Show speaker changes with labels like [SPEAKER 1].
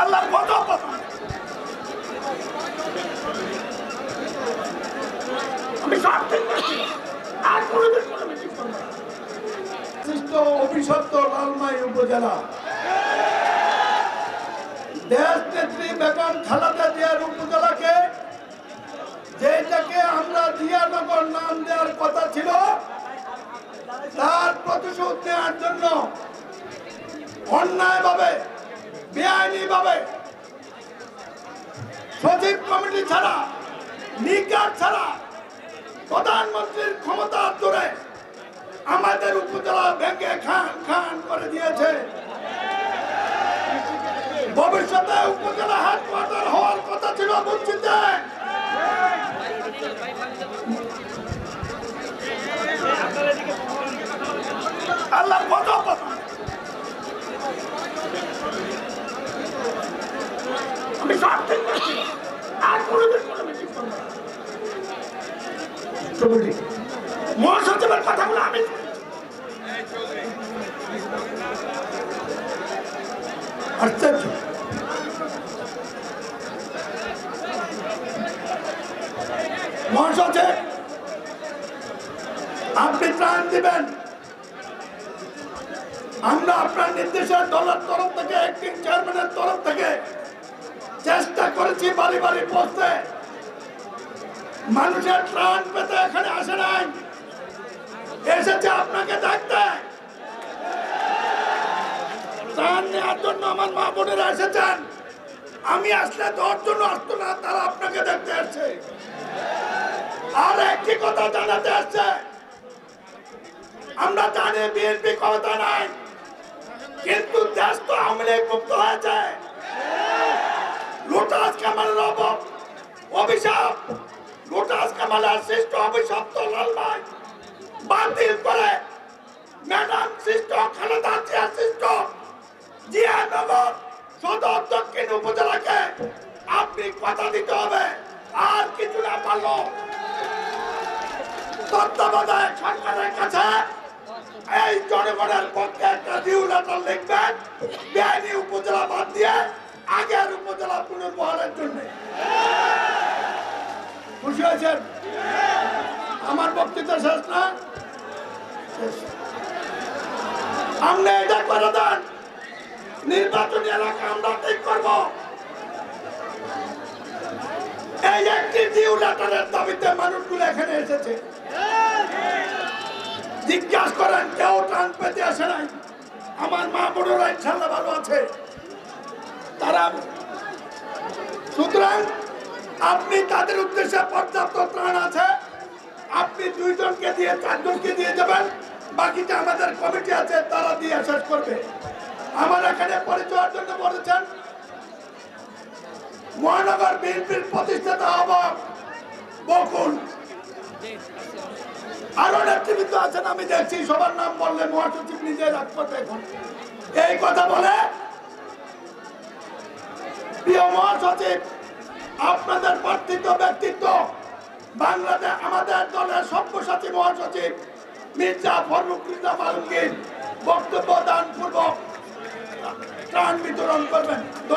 [SPEAKER 1] আল্লাহর কত আমি সব ঠিক। আর কোনোদিন কোনো মিটিং করব। অভিশপ্ত লালমাই উপজেলা দেশ নেত্রী বেগম খালেদা জিয়ার উপজেলাকে, যেটাকে আমরা জিয়ানগর নাম দেওয়ার কথা ছিল, তার প্রতিশোধ নেওয়ার জন্য অন্যায়ভাবে বেআইনিভাবে সচিব কমিটি ছাড়া, নিকার ছাড়া প্রধানমন্ত্রীর ক্ষমতা ধরে আমাদের উপজেলা ব্যাংকে খান খান করে দিয়েছে। ভবিষ্যতে উপজেলা হেডকোয়ার্টার হওয়ার কথা ছিল বুঝছিতে আল্লাহর কত কথা আমি সব ঠিক করছি। আর কোনোদিন কোনো মিটিং করব না। কমিটি মহাসচিবের কথাগুলো আমি মহাসচিব আপনি ত্রাণ দিবেন। আমরা আপনার নির্দেশে দলের তরফ থেকে একদিন চেয়ারম্যানের তরফ থেকে চেষ্টা করেছি বাড়ি বাড়ি পৌঁছতে। মানুষের ত্রাণ পেতে এখানে আসে নাই। এসেছে আপনাকে দেখতে। ত্রাণ নেওয়ার জন্য আমার মা বোনেরা এসেছেন। আমি আসলে জন্য আসতো না, তারা আপনাকে দেখতে আসছে আর একটি কথা জানাতে আসছে আমরা জানি বিএনপি নাই, কিন্তু দেশ তো আমলে মুক্ত হয়েছে। লোটাস কামালের অভাব অভিশাপ কামালের শ্রেষ্ঠ অভিশপ্ত লাল ভাই বাতিল করে ম্যাডাম সৃষ্ট, খালেদা জিয়া সৃষ্ট জিয়ানগর সদর দক্ষিণ উপজেলাকে আপনি কথা দিতে হবে, আর কিছু না পারল। তত্ত্বাবধায়ক সরকারের কাছে এই জনগণের পক্ষে একটা নিউ লেটার লিখবেন, বেআইনি উপজেলা বাদ দিয়ে আগের উপজেলা পুনর্বহালের জন্য। খুশি হয়েছেন আমার বক্তৃতা শেষ না। আপনি এটা করে দেন। নির্বাচনী এলাকা আমরা ঠিক করব। এই একটি ডিউ লেটারের দাবিতে মানুষগুলো এখানে এসেছে। জিজ্ঞাসা করেন, কেউ টান পেতে আসে নাই? আমার মা বোনেরা ইনশাল্লাহ ভালো আছে। তারা সুতরাং আপনি তাদের উদ্দেশ্যে পর্যাপ্ত ত্রাণ আছে। আপনি দুইজনকে দিয়ে, চারজনকে দিয়ে যাবেন। বাকিটা আমাদের কমিটি আছে, তারা দিয়ে শেষ করবে। আমার এখানে পরিচয়ের জন্য বলেছেন, মহানগর বিএনপির প্রতিষ্ঠাতা আহ্বায়ক বকুল। আরও নেতৃবৃন্দ আছেন, আমি দেখছি, সবার নাম বললে মহাসচিব নিজে রাজপথে এখন এই কথা বলে প্রিয় মহাসচিব আপনাদের পার্থিব ব্যক্তিত্ব, বাংলাদেশ, আমাদের দলের সব্যসাচী মহাসচিব মির্জা ফরুক রিজা মালুকের বক্তব্য দান পূর্বক ত্রাণ বিতরণ করবেন।